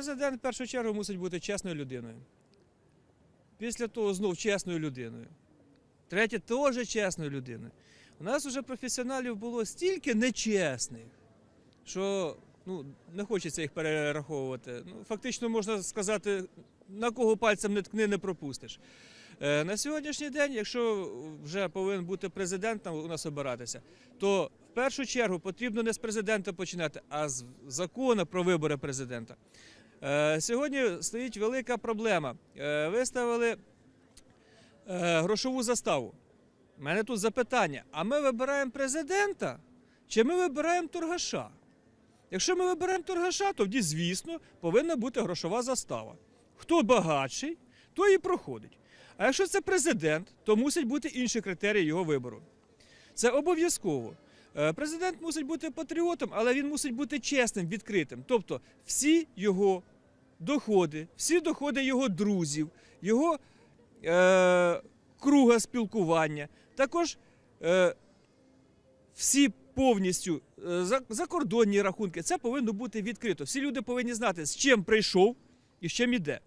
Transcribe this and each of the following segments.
Президент в першу чергу мусить бути чесною людиною. Після того знов чесною людиною. Третє теж чесною людиною. У нас вже професіоналів було стільки нечесних, що ну, не хочеться їх перераховувати. Ну, фактично можна сказати, на кого пальцем не ткни, не пропустиш. Е, На сьогоднішній день, якщо вже повинен бути президент у нас обиратися, то в першу чергу потрібно не з президента починати, а з закону про вибори президента. Е, Сьогодні стоїть велика проблема. Е, Виставили е, грошову заставу. У мене тут запитання: а ми вибираємо президента чи ми вибираємо торгаша? Якщо ми вибираємо торгаша, тоді, звісно, повинна бути грошова застава. Хто багатший, той і проходить. А якщо це президент, то мусять бути інші критерії його вибору. Це обов'язково. Президент мусить бути патріотом, але він мусить бути чесним, відкритим. Тобто всі його доходи, всі доходи його друзів, його е, круга спілкування, також е, всі повністю е, закордонні рахунки. Це повинно бути відкрито. Всі люди повинні знати, з чим прийшов і з чим іде.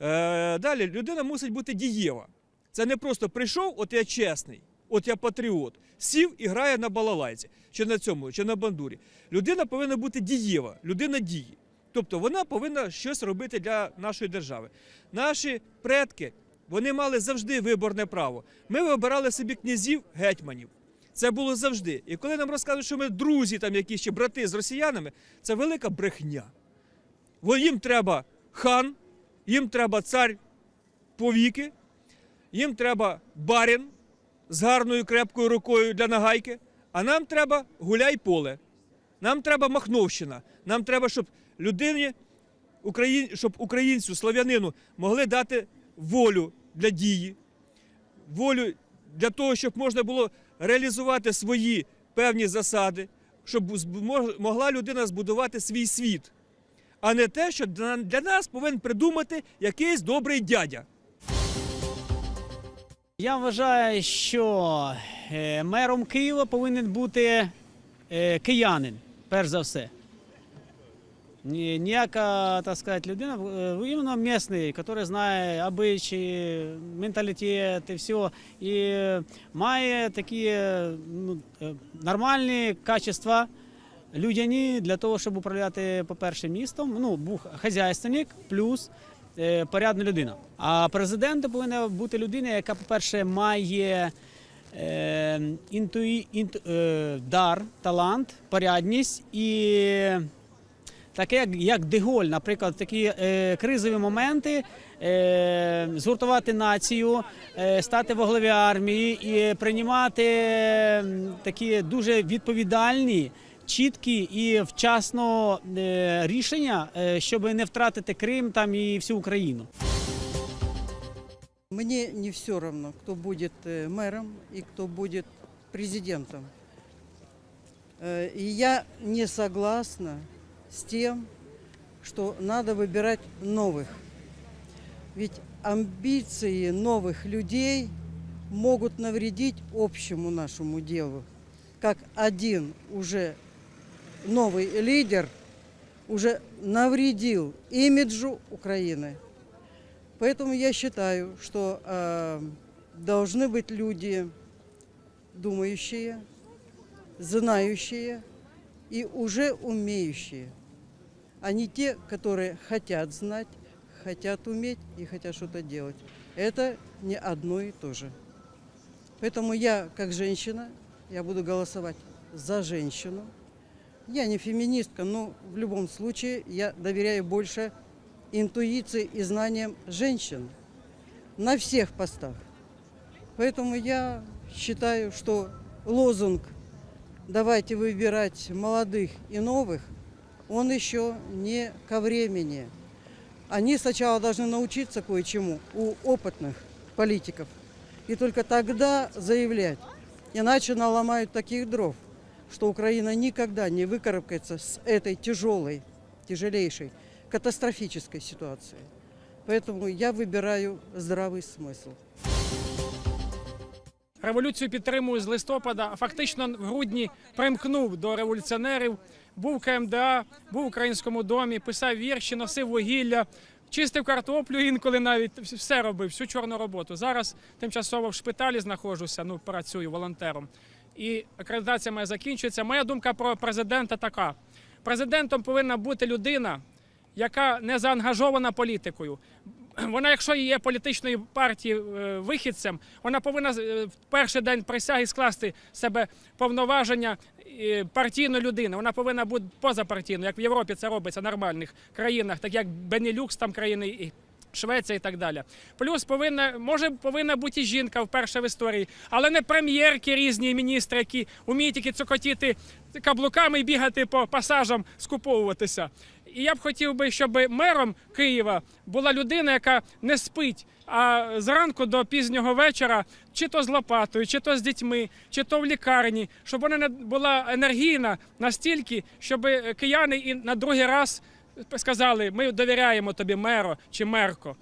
Е, далі людина мусить бути дієва. Це не просто прийшов, от я чесний, от я патріот, сів і грає на балалайці, чи на цьому, чи на бандурі. Людина повинна бути дієва, людина дії. Тобто вона повинна щось робити для нашої держави. Наші предки вони мали завжди виборне право. Ми вибирали собі князів, гетьманів. Це було завжди. І коли нам розказують, що ми друзі, там якісь ще брати з росіянами, це велика брехня. Бо їм треба хан, їм треба цар повіки, їм треба барін з гарною крепкою рукою для нагайки, а нам треба гуляй поле. Нам треба Махновщина. Нам треба, щоб людині, щоб українцю, слав'янину могли дати волю для дії, волю для того, щоб можна було реалізувати свої певні засади, щоб могла людина збудувати свій світ, а не те, що для нас повинен придумати якийсь добрий дядя. Я вважаю, що е, мером Києва повинен бути е, киянин, перш за все. Ні- Ніяка, так сказати, людина, іменно місний, який знає обичаї, менталітет і все, і має такі ну, е, нормальні качества людяні для того, щоб управляти, по-перше, містом. Ну, був хазяйственник плюс порядна людина. А президентом повинна бути людина, яка, по-перше, має е, інтуї, інту, е, дар, талант, порядність і таке, як, як Деголь, наприклад, такі е, кризові моменти. Е, згуртувати націю, е, стати во главі армії і приймати м, такі дуже відповідальні, чіткі і вчасно е, рішення, е, щоб не втратити Крим там і всю Україну. Мне не все равно, кто будет э, мэром и кто будет президентом. Э, И я не согласна с тем, что надо выбирать новых. Ведь амбиции новых людей могут навредить общему нашему делу. Как один уже новый лидер уже навредил имиджу Украины. Поэтому я считаю, что э, должны быть люди думающие, знающие и уже умеющие, а не те, которые хотят знать, хотят уметь и хотят что-то делать. Это не одно и то же. Поэтому я, как женщина, я буду голосовать за женщину. Я не феминистка, но в любом случае я доверяю больше интуиции и знаниям женщин на всех постах. Поэтому я считаю, что лозунг «давайте выбирать молодых и новых», он еще не ко времени. Они сначала должны научиться кое-чему у опытных политиков. И только тогда заявлять. Иначе наломают таких дров, что Украина никогда не выкарабкается с этой тяжелой, тяжелейшей, катастрофической ситуации. Поэтому я выбираю здравый смысл. Революцію підтримую з листопада, а фактично в грудні примкнув до революціонерів. Був КМДА, був в українському домі, писав вірші, носив вугілля, чистив картоплю інколи навіть все робив, всю чорну роботу. Зараз тимчасово в шпиталі знаходжуся, ну працюю волонтером. І акредитація моя закінчується. Моя думка про президента така: президентом повинна бути людина, яка не заангажована політикою. Вона, якщо є політичної партії е, вихідцем, вона повинна е, в перший день присяги скласти себе повноваження е, партійної людини. Вона повинна бути позапартійною, як в Європі це робиться в нормальних країнах, так як Бенілюкс, там країни і Швеція і так далі. Плюс повинна може повинна бути і жінка вперше в історії, але не прем'єрки різні міністри, які вміють тільки цокотіти каблуками і бігати по пасажам, скуповуватися. І я б хотів би, щоб мером Києва була людина, яка не спить. А зранку до пізнього вечора, чи то з лопатою, чи то з дітьми, чи то в лікарні, щоб вона не була енергійна настільки, щоб кияни і на другий раз сказали: ми довіряємо тобі, меро чи мерко.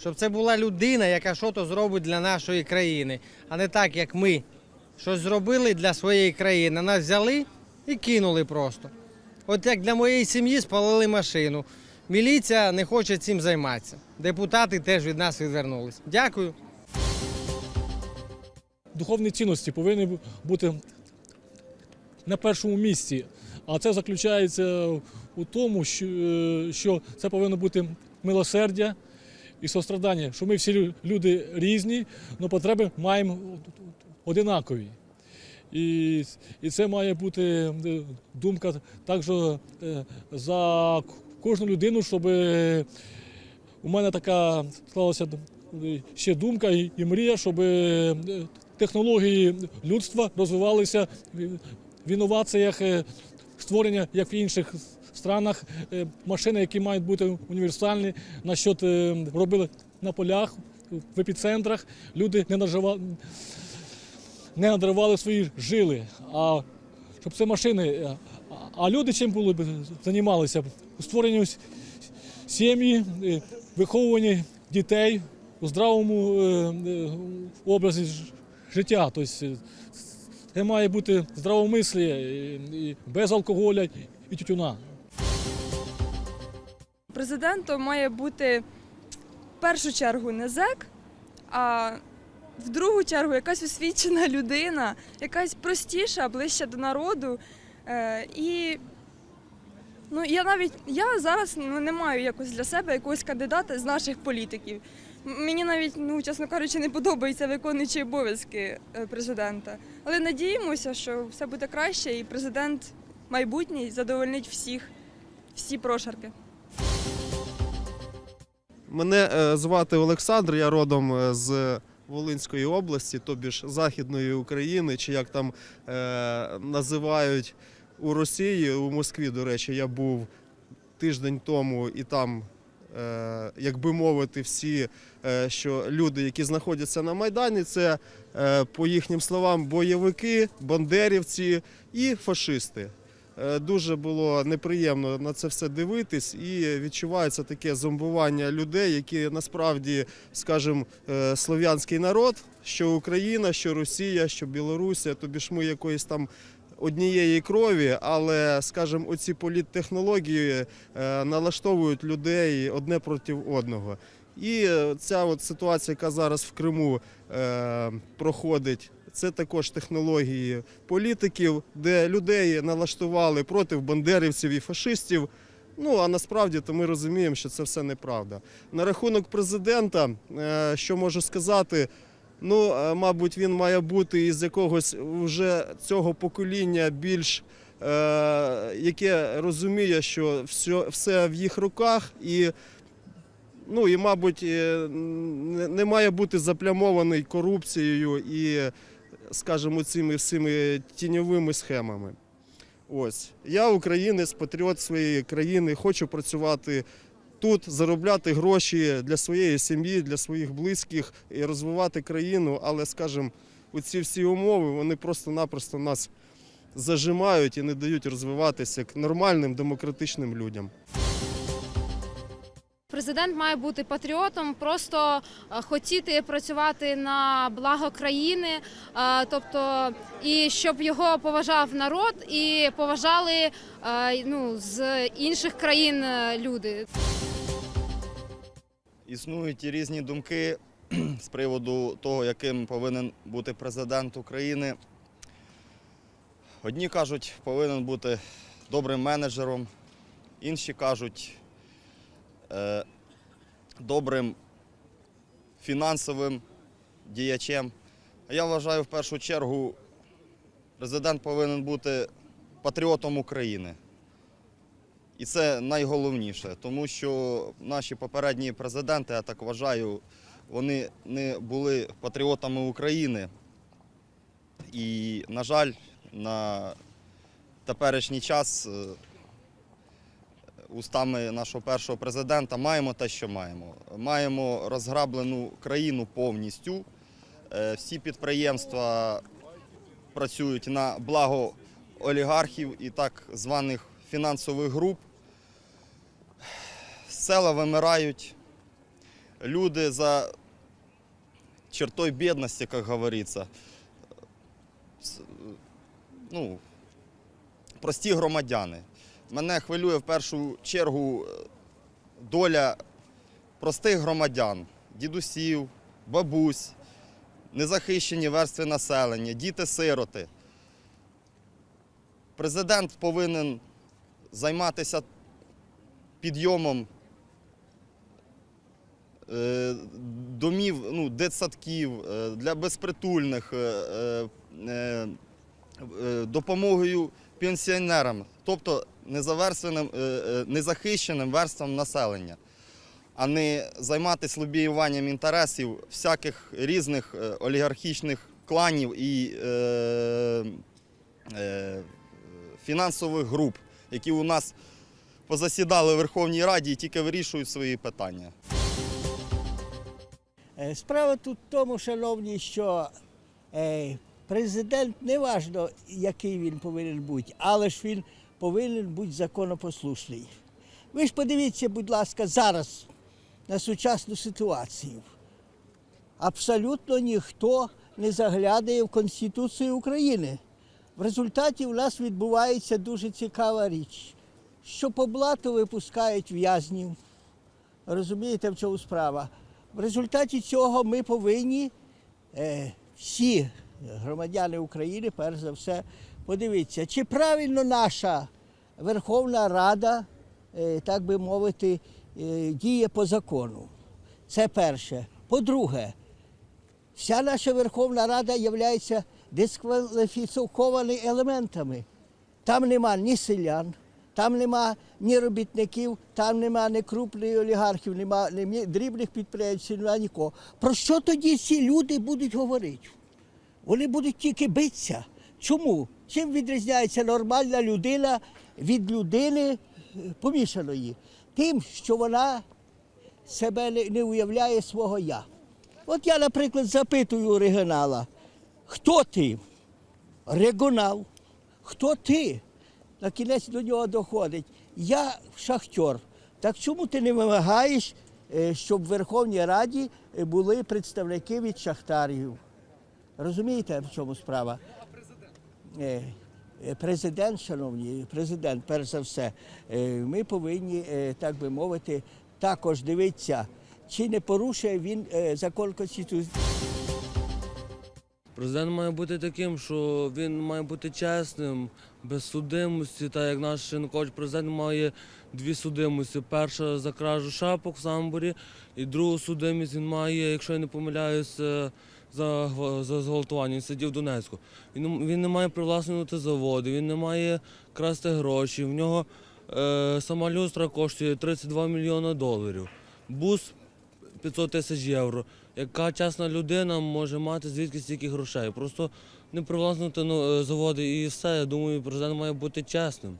щоб це була людина, яка щось зробить для нашої країни, а не так, як ми щось зробили для своєї країни. Нас взяли і кинули просто. От як для моєї сім'ї спалили машину. Міліція не хоче цим займатися. Депутати теж від нас відвернулись. Дякую. духовні цінності повинні бути на першому місці. А це заключається у тому, що, е, це повинно бути милосердя і сострадання, що ми всі люди різні, але потреби маємо одинакові. І, і це має бути е, думка також е, за кожну людину, щоб е, у мене така склалася ще думка і мрія, щоб технології людства розвивалися в- інноваціях створення, як в інших странах, машини, які мають бути універсальні, на що робили на полях, в епіцентрах. Люди не наживали, не надривали свої жили. А щоб це машини. е, а- люди чим були б займалися? Створенням с- сім'ї, е, виховуванні дітей у здравому е, образі життя. Тобто це має бути здравомислі, без алкоголя і тютюна. Президентом має бути в першу чергу не зек, а в другу чергу якась освічена людина, якась простіша, ближча до народу. Е, і ну, я навіть я зараз ну, не маю якось для себе якогось кандидата з наших політиків. Мені навіть, ну, чесно кажучи, не подобається виконуючий обов'язки е, президента. Але надіємося, що все буде краще, і президент майбутній задовольнить всіх, всі прошарки. Мене е, звати Олександр, я родом з Волинської області, тобі ж Західної України, чи як там е, називають у Росії, у Москві, до речі, я був тиждень тому і там. е, Як би мовити, всі, е, що люди, які знаходяться на Майдані, це, е, по їхнім словам, бойовики, бандерівці і фашисти. Е, Дуже було неприємно на це все дивитись, і відчувається таке зомбування людей, які насправді, скажімо, е, слов'янський народ, що Україна, що Росія, що Білорусія, тобі ж ми якоїсь там. Однієї крові, але, скажімо, оці політтехнології е, налаштовують людей одне проти одного. І ця от ситуація, яка зараз в Криму проходить, це також технології політиків, де людей налаштували проти бандерівців і фашистів. Ну а насправді то ми розуміємо, що це все неправда. На рахунок президента, е, що можу сказати, ну, е, мабуть, він має бути із якогось вже цього покоління більш. е, Яке розуміє, що все, все в їх руках, і, ну, і мабуть, не має бути заплямований корупцією і скажімо, цими всіми тіньовими схемами. Ось я українець, патріот своєї країни, хочу працювати тут, заробляти гроші для своєї сім'ї, для своїх близьких і розвивати країну. Але, скажімо, оці всі умови вони просто-напросто нас зажимають і не дають розвиватися як нормальним демократичним людям. Президент має бути патріотом, просто е, хотіти працювати на благо країни, е, тобто і щоб його поважав народ і поважали е, ну, з інших країн люди. Існують різні думки з приводу того, яким повинен бути президент України. Одні кажуть, повинен бути добрим менеджером, інші кажуть добрим фінансовим діячем. Я вважаю, в першу чергу, президент повинен бути патріотом України. І це найголовніше, тому що наші попередні президенти, я так вважаю, вони не були патріотами України. І, на жаль, на теперішній час е, устами нашого першого президента маємо те, що маємо. Маємо розграблену країну повністю. Е, Всі підприємства працюють на благо олігархів і так званих фінансових груп. Села вимирають, люди за чертой бідності, як говориться. Ну, прості громадяни. Мене хвилює в першу чергу е, доля простих громадян, дідусів, бабусь, незахищені верстви населення, діти-сироти. Президент повинен займатися підйомом е, домів, ну, дитсадків е, для безпритульних, допомогою пенсіонерам, тобто незаверстvenим, е, е, незахищеним верствам населення, а не займатися лобіюванням інтересів всяких різних е, олігархічних кланів і е, е, фінансових груп, які у нас позасідали в Верховній Раді і тільки вирішують свої питання. Справа тут в тому, шановні, що президент не важно, який він повинен бути, але ж він повинен бути законопослушний. Ви ж подивіться, будь ласка, зараз на сучасну ситуацію. Абсолютно ніхто не заглядає в Конституцію України. В результаті у нас відбувається дуже цікава річ, що по блату випускають в'язнів. Розумієте, в чому справа? В результаті цього ми повинні е, всі громадяни України, перш за все, подивитися, чи правильно наша Верховна Рада, е, так би мовити, е, діє по закону. Це перше. По-друге, вся наша Верховна Рада є дискваліфікованими елементами. Там нема ні селян, там нема ні робітників, там нема ні крупних олігархів, нема ні дрібних підприємців, нема нікого. Про що тоді ці люди будуть говорити? Вони будуть тільки битися. Чому? Чим відрізняється нормальна людина від людини е, помішаної? Тим, що вона себе не, уявляє свого я. От я, наприклад, запитую оригінала, хто ти? Регіонал. Хто ти? На кінець до нього доходить. Я шахтер. Так чому ти не вимагаєш, е, щоб в Верховній Раді були представники від шахтарів? Розумієте, в чому справа? Е, е, Президент, шановні, президент, перш за все, е, ми повинні, так би мовити, також дивитися, чи не порушує він закон Конституції. Президент має бути таким, що він має бути чесним, без судимості, так як наш Шинкович президент має дві судимості. Перша за кражу шапок в самборі, і другу судимість він має, якщо я не помиляюся, за, за зґвалтування. Він сидів в Донецьку. Він, він не має привласнювати заводи, він не має красти гроші. В нього е, сама люстра коштує 32 мільйони доларів. Бус 500 тисяч євро. Яка чесна людина може мати звідки стільки грошей? Просто не привласнити ну, е, заводи і все. Я думаю, президент має бути чесним.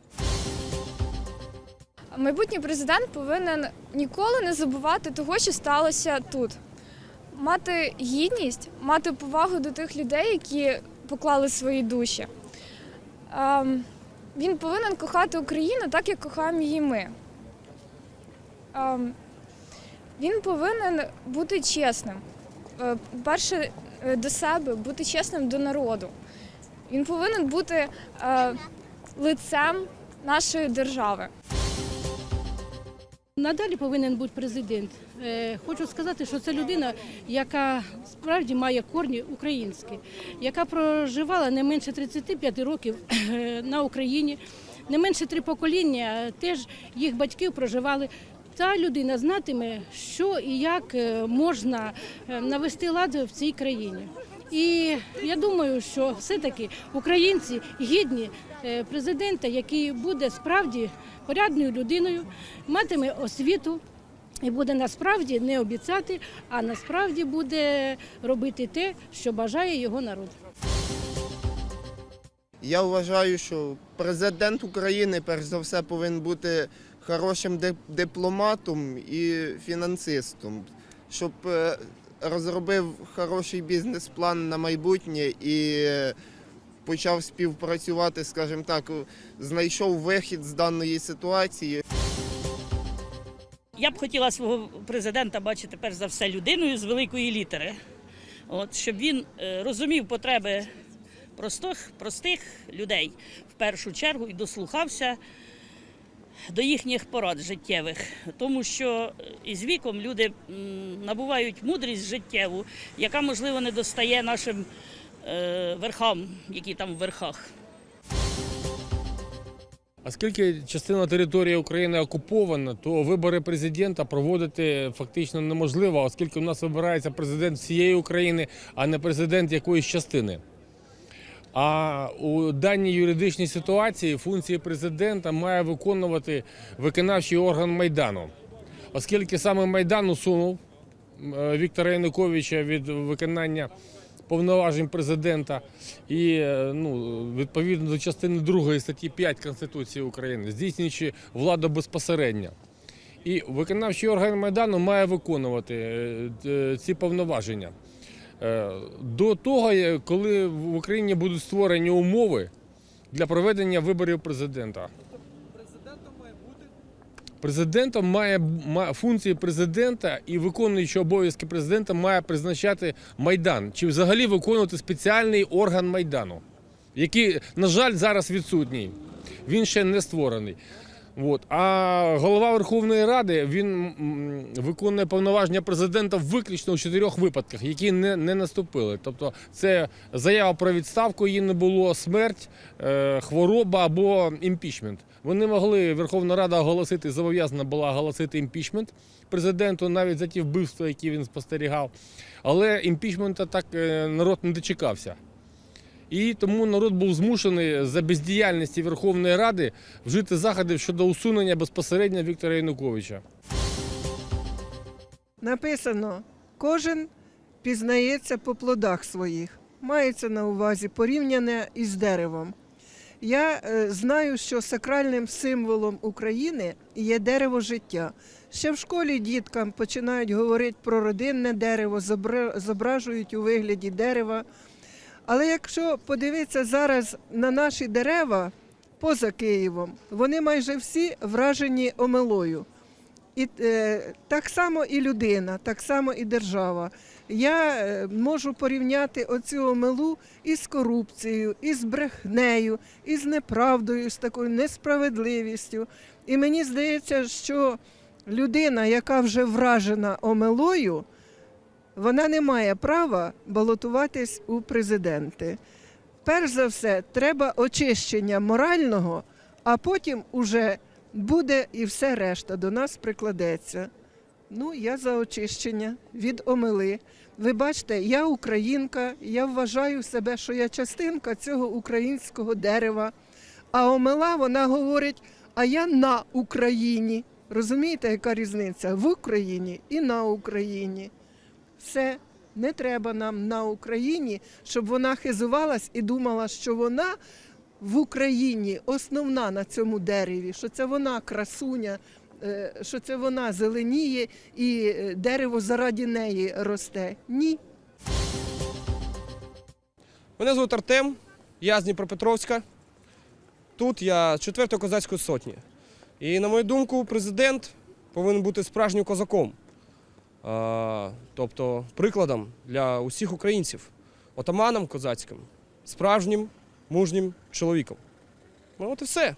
Майбутній президент повинен ніколи не забувати того, що сталося тут. Мати гідність, мати повагу до тих людей, які поклали свої душі. Ем, він повинен кохати Україну так, як кохаємо її ми. Ем, Він повинен бути чесним. Е, Перше е, до себе, бути чесним до народу. Він повинен бути е, лицем нашої держави. Надалі повинен бути президент. Е, Хочу сказати, що це людина, яка справді має корні українські, яка проживала не менше 35 років е, на Україні, не менше три покоління теж їх батьків проживали. Та людина знатиме, що і як е, можна навести лад в цій країні. І я думаю, що все-таки українці гідні президента, який буде справді порядною людиною, матиме освіту і буде насправді не обіцяти, а насправді буде робити те, що бажає його народ. Я вважаю, що президент України, перш за все, повинен бути хорошим дипломатом і фінансистом, щоб е, розробив хороший бізнес-план на майбутнє і е, почав співпрацювати, скажімо так, знайшов вихід з даної ситуації. Я б хотіла свого президента бачити перш за все людиною з великої літери. От, щоб він е, розумів потреби простих, простих людей в першу чергу і дослухався до їхніх порад життєвих. Тому що е, із віком люди набувають мудрість життєву, яка, можливо, не достає нашим верхам, які там в верхах. Оскільки частина території України окупована, то вибори президента проводити фактично неможливо, оскільки у нас вибирається президент всієї України, а не президент якоїсь частини. А у даній юридичній ситуації функції президента має виконувати виконавчий орган Майдану, оскільки саме Майдан усунув е, Віктора Януковича від виконання повноважень президента і е, ну, відповідно до частини 2 статті 5 Конституції України, здійснюючи владу безпосередньо. І виконавчий орган Майдану має виконувати е, е, ці повноваження. До того, коли в Україні будуть створені умови для проведення виборів президента. Президентом має ма- функції президента і виконуючи обов'язки президента має призначати Майдан чи взагалі виконувати спеціальний орган Майдану, який, на жаль, зараз відсутній. Він ще не створений. От. А голова Верховної Ради він виконує повноваження президента виключно у чотирьох випадках, які не, не наступили. Тобто, це заява про відставку, її не було, смерть, е, хвороба або імпічмент. Вони могли Верховна Рада оголосити, зобов'язана була оголосити імпічмент президенту навіть за ті вбивства, які він спостерігав. Але імпічмента так е, народ не дочекався. І тому народ був змушений за бездіяльності Верховної Ради вжити заходів щодо усунення безпосередньо Віктора Януковича. Написано, кожен пізнається по плодах своїх. Мається на увазі порівняне із деревом. Я е, знаю, що сакральним символом України є дерево життя. Ще в школі діткам починають говорити про родинне дерево, зобра- зображують у вигляді дерева. Але якщо подивитися зараз на наші дерева поза Києвом, вони майже всі вражені омелою. І е, так само і людина, так само і держава. Я е, можу порівняти оцю омелу із корупцією, із брехнею, із неправдою, з такою несправедливістю. І мені здається, що людина, яка вже вражена омелою, вона не має права балотуватись у президенти. Перш за все, треба очищення морального, а потім уже буде і все решта до нас прикладеться. Ну, я за очищення від омели. Ви бачите, я українка, я вважаю себе, що я частинка цього українського дерева. А омела вона говорить, а я на Україні. Розумієте, яка різниця? В Україні і на Україні. Все, не треба нам на Україні, щоб вона хизувалась і думала, що вона в Україні основна на цьому дереві, що це вона красуня, е, що це вона зеленіє і е, дерево заради неї росте. Ні. Мене звуть Артем, я з Дніпропетровська. Тут я з 4-ї козацької сотні. І на мою думку, президент повинен бути справжнім козаком. Тобто прикладом для усіх українців, отаманом козацьким, справжнім мужнім чоловіком. Ну от і все.